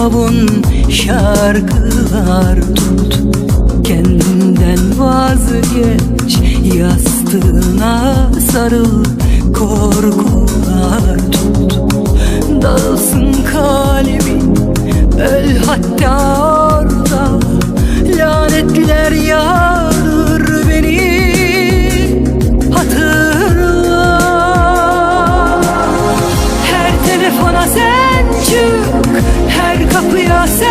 Firavun şarkılar tut. Kendinden vazgeç Yastığına sarıl Korkular tut. Dağılsın kalbin Öl hatta orada Lanetler você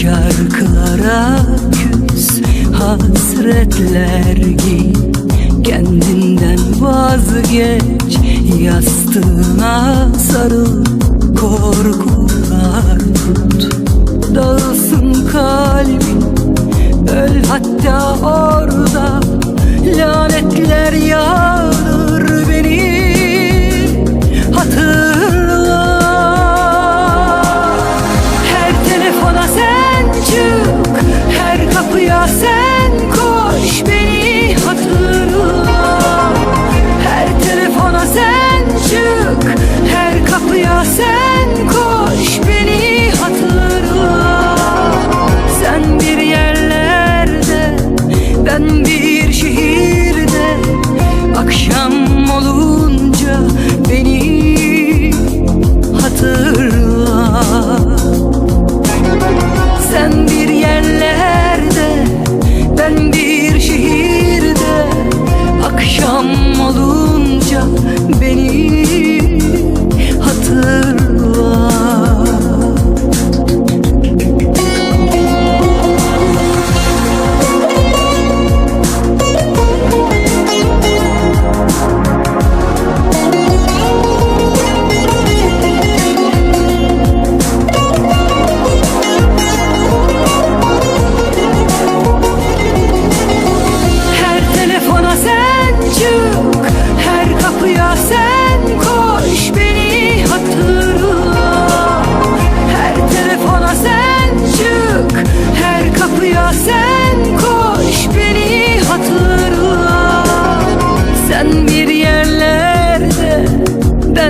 Şarkılara küs hasretler giy. Kendinden vazgeç yastığına sarıl korkular tut.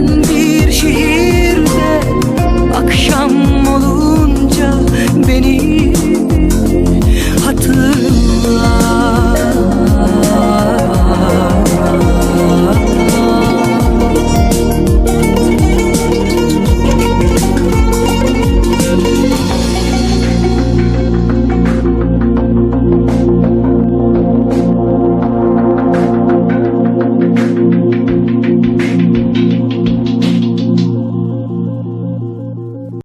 ben bir şeyim